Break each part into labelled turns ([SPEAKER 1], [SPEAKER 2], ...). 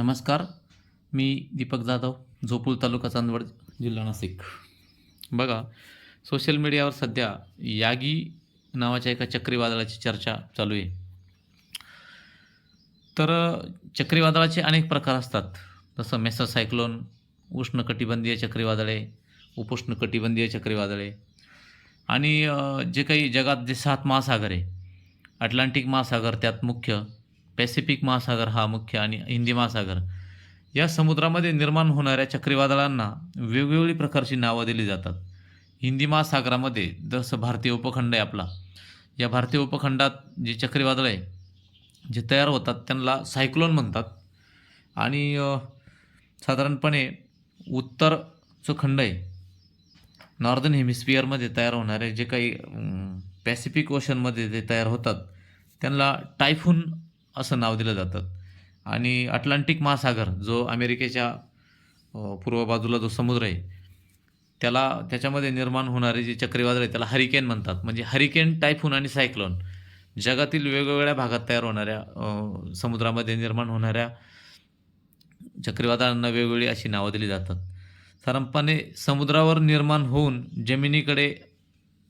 [SPEAKER 1] नमस्कार मी दीपक जाधव झोपूल तालुका चांदवड जिल्हा नाशिक. बघा सोशल मीडियावर सध्या यागी नावाच्या एका चक्रीवादळाची चर्चा चालू आहे. तर चक्रीवादळाचे अनेक प्रकार असतात. जसं मेसर सायक्लोन उष्णकटिबंधीय चक्रीवादळे उपोष्णकटिबंधीय चक्रीवादळे आणि जे काही जगात जे सात महासागर आहे अटलांटिक महासागर त्यात मुख्य पॅसिफिक महासागर हा मुख्य आणि हिंदी महासागर. या समुद्रामध्ये निर्माण होणाऱ्या चक्रीवादळांना वेगवेगळी प्रकारची नावं दिली जातात. हिंदी महासागरामध्ये जसं भारतीय उपखंड आहे आपला. या भारतीय उपखंडात जे चक्रीवादळ आहे जे तयार होतात त्यांना सायक्लोन म्हणतात. आणि साधारणपणे उत्तरचं खंड आहे नॉर्दर्न हेमिस्फिअरमध्ये तयार होणारे जे काही पॅसिफिक ओशनमध्ये जे तयार होतात त्यांना टायफून असं नाव दिलं जातं. आणि अटलांटिक महासागर जो अमेरिकेच्या पूर्व बाजूला जो समुद्र आहे त्याला त्याच्यामध्ये निर्माण होणारे जे चक्रीवादळ आहे त्याला हरिकेन म्हणतात. म्हणजे हरिकेन टायफून आणि सायक्लोन. जगातील वेगवेगळ्या भागात तयार होणाऱ्या समुद्रामध्ये निर्माण होणाऱ्या चक्रीवादळांना वेगवेगळी अशी नावं दिली जातात. साधारणपणे समुद्रावर निर्माण होऊन जमिनीकडे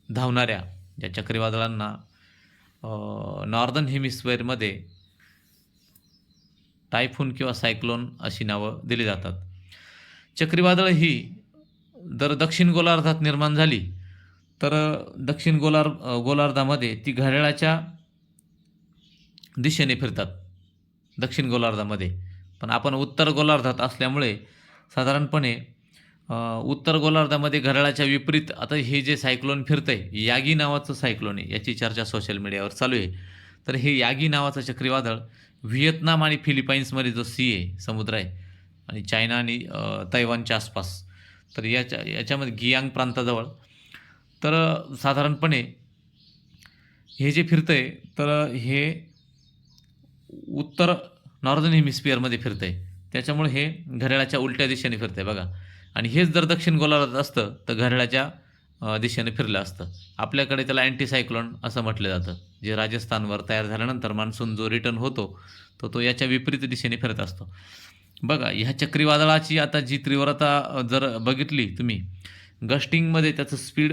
[SPEAKER 1] धावणाऱ्या या चक्रीवादळांना नॉर्दर्न हेमिस्फेअरमध्ये टायफून किंवा सायक्लोन अशी नावं दिली जातात. चक्रीवादळ ही जर दक्षिण गोलार्धात निर्माण झाली तर दक्षिण गोलार गोलार्धामध्ये ती घड्याळाच्या दिशेने फिरतात दक्षिण गोलार्धामध्ये. पण आपण उत्तर गोलार्धात असल्यामुळे साधारणपणे उत्तर गोलार्धामध्ये घड्याळाच्या विपरीत आता हे जे सायक्लोन फिरतं आहे यागी नावाचं सायक्लोन आहे याची चर्चा सोशल मीडियावर चालू आहे. तर हे यागी नावाचं चक्रीवादळ व्हिएतनाम आणि फिलिपाईन्समध्ये जो सी आहे समुद्र आहे आणि चायना आणि तैवानच्या आसपास. तर याच्या याच्यामध्ये गियांग प्रांताजवळ. तर साधारणपणे हे जे फिरतंय तर हे उत्तर नॉर्दर्न हेमिस्फिअरमध्ये आहे त्याच्यामुळे हे घड्याळाच्या उलट्या दिशेने फिरतं आहे बघा. आणि हेच जर दक्षिण गोलार्धात असतं तर घड्याळाच्या दिशेने फिरलं असतं. आपल्याकडे त्याला अँटीसायक्लॉन असं म्हटलं जातं. जे राजस्थानवर तयार झाल्यानंतर मान्सून जो रिटर्न होतो तो तो याच्या विपरीत दिशेने फिरत असतो. बघा ह्या चक्रीवादळाची आता जी तीव्रता जर बघितली तुम्ही गस्टिंगमध्ये त्याचं स्पीड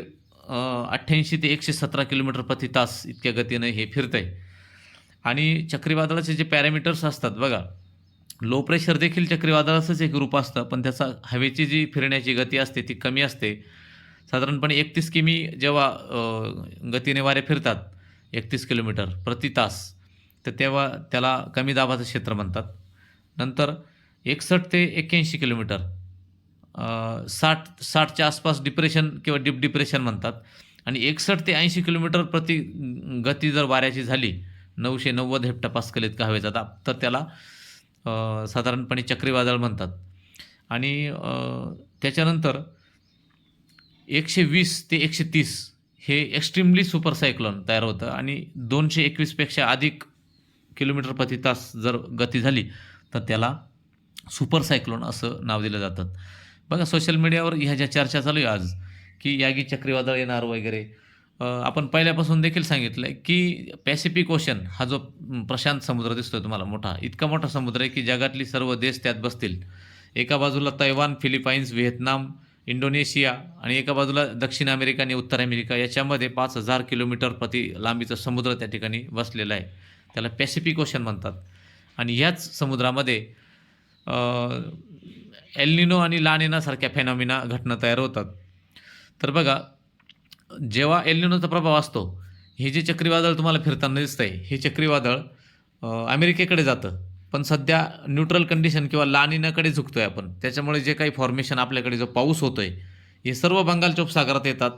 [SPEAKER 1] अठ्ठ्याऐंशी ते एकशे सतरा किलोमीटर प्रति तास इतक्या गतीनं हे फिरतंय. आणि चक्रीवादळाचे जे पॅरामीटर्स असतात बघा लो प्रेशर देखील चक्रीवादळाचंच एक रूप असतं पण त्याचा हवेची जी फिरण्याची गती असते ती कमी असते. साधारणपणे एकतीस किमी जेव्हा गतीने वारे फिरतात एकतीस किलोमीटर प्रति तास तर तेव्हा त्याला कमी दाबाचं क्षेत्र म्हणतात. नंतर एकसष्ट ते एक्क्याऐंशी किलोमीटर साठ साठच्या आसपास डिप्रेशन किंवा डीप डिप्रेशन म्हणतात. आणि एकसष्ट ते ऐंशी किलोमीटर प्रति गती जर वाऱ्याची झाली नऊशे नव्वद हेप्टा पास्कल इतका हवेचा दाब तर त्याला साधारणपणे चक्रीवादळ म्हणतात. आणि त्याच्यानंतर एकशे वीस ते एकशे तीस हे एक्स्ट्रीमली सुपर सायक्लॉन तयार होतं आणि दोनशे एकवीसपेक्षा अधिक किलोमीटर प्रति तास जर गती झाली तर त्याला सुपर सायक्लोन असं नाव दिलं जातं. बघा सोशल मीडियावर ह्या ज्या चर्चा चालू आहे आज की यागी चक्रीवादळ येणार वगैरे आपण पहिल्यापासून देखील सांगितलं आहे की पॅसिफिक ओशन हा जो प्रशांत समुद्र दिसतोय तुम्हाला मोठा इतका मोठा समुद्र आहे की जगातली सर्व देश त्यात बसतील. एका बाजूला तैवान फिलिपाईन्स व्हिएतनाम इंडोनेशिया आणि एका बाजूला दक्षिण अमेरिका आणि उत्तर अमेरिका याच्यामध्ये पाच हजार किलोमीटर प्रति लांबीचा समुद्र त्या ठिकाणी वसलेला आहे. त्याला पॅसिफिक ओशन म्हणतात. आणि ह्याच समुद्रामध्ये एल्निनो आणि लानिनासारख्या फेनॉमिना घटना तयार होतात. तर बघा जेव्हा एल्निनोचा प्रभाव असतो हे जे चक्रीवादळ तुम्हाला फिरताना दिसतंय हे चक्रीवादळ अमेरिकेकडे जातं. पण सध्या न्यूट्रल कंडिशन किंवा लानिनाकडे आहे आपण. त्याच्यामुळे जे काही फॉर्मेशन आपल्याकडे जो पाऊस होतो आहे हे सर्व बंगालच्या उपसागरात येतात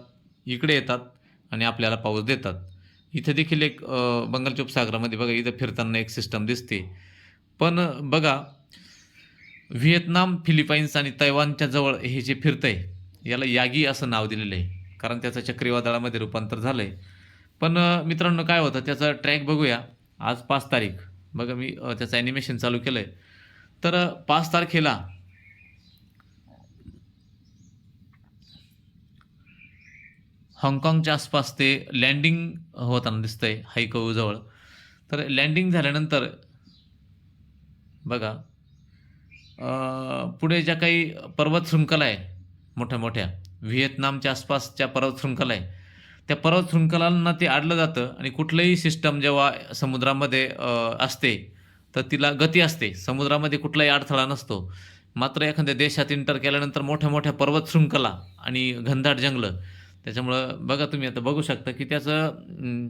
[SPEAKER 1] इकडे येतात आणि आपल्याला पाऊस देतात. इथे देखील एक बंगालच्या उपसागरामध्ये बघा इथं फिरताना एक सिस्टम दिसते. पण बघा व्हिएतनाम फिलिपाईन्स आणि तैवानच्या जवळ हे जे फिरतं आहे याला यागी असं नाव दिलेलं आहे. कारण त्याचं चक्रीवादळामध्ये रूपांतर झालं आहे पण मित्रांनो काय होतं? त्याचा ट्रॅक बघूया. आज पाच तारीख. बघा मी त्याचं ॲनिमेशन चालू केलं आहे तर पाच तारखेला हाँगकाँगच्या आसपास ते लँडिंग होताना दिसतंय हायकोजवळ तर लँडिंग झाल्यानंतर बघा पुढे ज्या काही पर्वत शृंखला आहे मोठ्या मोठ्या व्हिएतनामच्या आसपासच्या पर्वत शृंखला आहे त्या पर्वत शृंखलांना ते आडलं जातं आणि कुठलंही सिस्टम जेव्हा समुद्रामध्ये असते तर तिला गती असते. समुद्रामध्ये कुठलाही अडथळा नसतो. मात्र एखाद्या देशात इंटर केल्यानंतर मोठ्या मोठ्या पर्वत शृंखला आणि घनदाट जंगलं त्याच्यामुळं बघा तुम्ही आता बघू शकता की त्याचं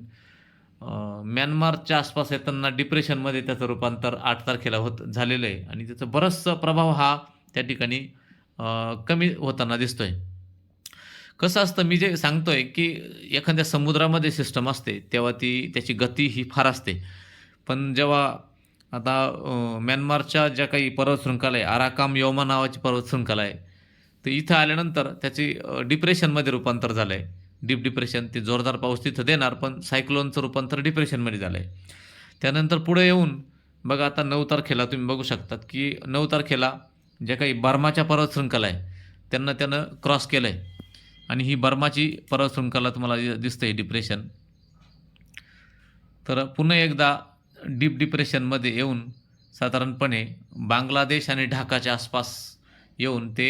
[SPEAKER 1] म्यानमारच्या आसपास येताना डिप्रेशनमध्ये त्याचं रूपांतर आठ तारखेला होत झालेलं आहे. आणि त्याचा बराचसा प्रभाव हा त्या ठिकाणी कमी होताना दिसतोय. कसं असतं मी जे सांगतोय की एखाद्या समुद्रामध्ये सिस्टम असते तेव्हा ती त्याची गती ही फार असते. पण जेव्हा आता म्यानमारच्या ज्या काही पर्वत शृंखला आहे आराकाम योमा नावाची पर्वत शृंखला आहे तर इथं आल्यानंतर त्याची डिप्रेशनमध्ये रूपांतर झालं आहे डीप डिप्रेशन ते जोरदार पाऊस तिथं देणार पण सायक्लोनचं रूपांतर डिप्रेशनमध्ये झालं आहे त्यानंतर पुढे येऊन बघा आता नऊ तारखेला तुम्ही बघू शकतात की नऊ तारखेला ज्या काही बर्माच्या पर्वत शृंखला आहे त्यांना त्यानं क्रॉस केलं आहे आणि ही बर्माची पर्वत शृंखला तुम्हाला दिसते डिप्रेशन तर पुन्हा एकदा डीप डिप्रेशनमध्ये येऊन साधारणपणे बांगलादेश आणि ढाकाच्या आसपास येऊन ते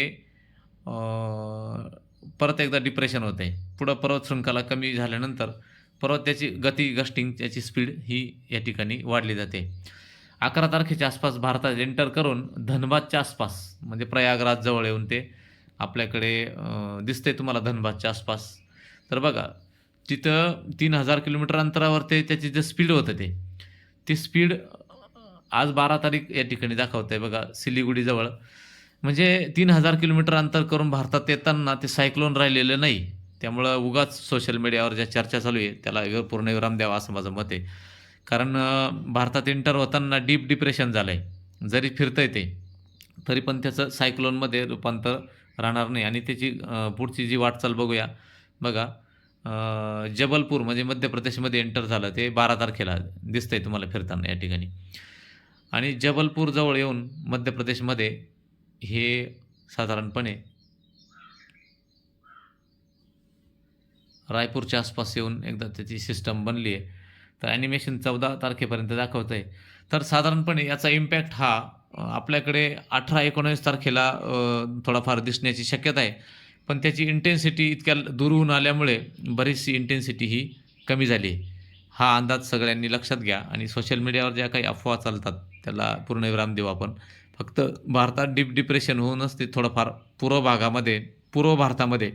[SPEAKER 1] परत एकदा डिप्रेशन होते पुढं पर्वत शृंखला कमी झाल्यानंतर परत त्याची गती गस्टिंग त्याची स्पीड ही या ठिकाणी वाढली जाते. अकरा तारखेच्या आसपास भारतात एंटर करून धनबादच्या आसपास म्हणजे प्रयागराज जवळ येऊन ते आपल्याकडे अं, दिसते तुम्हाला धनबादच्या आसपास. तर बघा तिथं तीन हजार किलोमीटर अंतरावर ते त्याची जे स्पीड होतं ते ते स्पीड आज बारा तारीख या ठिकाणी दाखवत आहे बघा सिलिगुडीजवळ. म्हणजे तीन हजार किलोमीटर अंतर करून भारतात येताना ते सायक्लोन राहिलेलं नाही. त्यामुळं उगाच सोशल मीडियावर ज्या चर्चा चालू आहे त्याला पूर्ण विराम द्यावा असं माझं मत आहे. कारण भारतात एंटर होताना डीप डिप्रेशन झालं आहे जरी फिरतं ते तरी पण त्याचं सायक्लोनमध्ये रूपांतर राहणार नाही. आणि त्याची पुढची जी वाटचाल बघूया. बघा जबलपूर म्हणजे मध्य प्रदेशमध्ये एंटर झालं ते बारा तारखेला दिसतंय तुम्हाला फिरताना या ठिकाणी. आणि जबलपूरजवळ येऊन मध्य प्रदेशमध्ये हे साधारणपणे रायपूरच्या आसपास येऊन एकदा त्याची सिस्टम बनली आहे तर ॲनिमेशन चौदा तारखेपर्यंत दाखवतं आहे तर साधारणपणे याचा इम्पॅक्ट हा अ, आपल्याकडे अठरा एकोणावीस तारखेला अ, थोडाफार दिसण्याची शक्यता आहे. पण त्याची इंटेन्सिटी इतक्या दूरहून आल्यामुळे बरीचशी इंटेन्सिटी ही कमी झाली आहे. हा अंदाज सगळ्यांनी लक्षात घ्या आणि सोशल मीडियावर ज्या काही अफवा चालतात त्याला पूर्णविराम देऊ आपण. फक्त भारतात डीप डिप्रेशन होऊनच ते थोडंफार पूर्व भागामध्ये पूर्व भारतामध्ये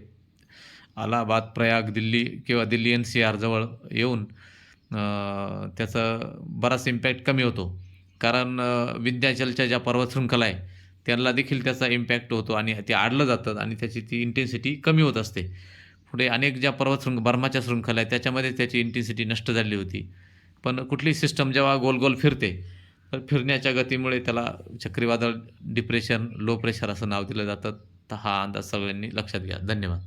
[SPEAKER 1] अलाहाबाद प्रयाग दिल्ली किंवा दिल्ली एन सी आरजवळ येऊन अं, त्याचा बराच इम्पॅक्ट कमी होतो. कारण विंध्याचलच्या ज्या पर्वत शृंखला आहे त्यांना देखील त्याचा इम्पॅक्ट होतो आणि ते आडलं जातात आणि त्याची ती इंटेन्सिटी कमी होत असते. पुढे अनेक ज्या पर्वत शृंग बर्माच्या शृंखला आहे त्याच्यामध्ये त्याची इंटेन्सिटी नष्ट झाली होती. पण कुठली सिस्टम जेव्हा गोल गोल फिरते तर फिरण्याच्या गतीमुळे त्याला चक्रीवादळ डिप्रेशन लो प्रेशर असं नाव दिलं जातं. तर हा अंदाज सगळ्यांनी लक्षात घ्या. धन्यवाद.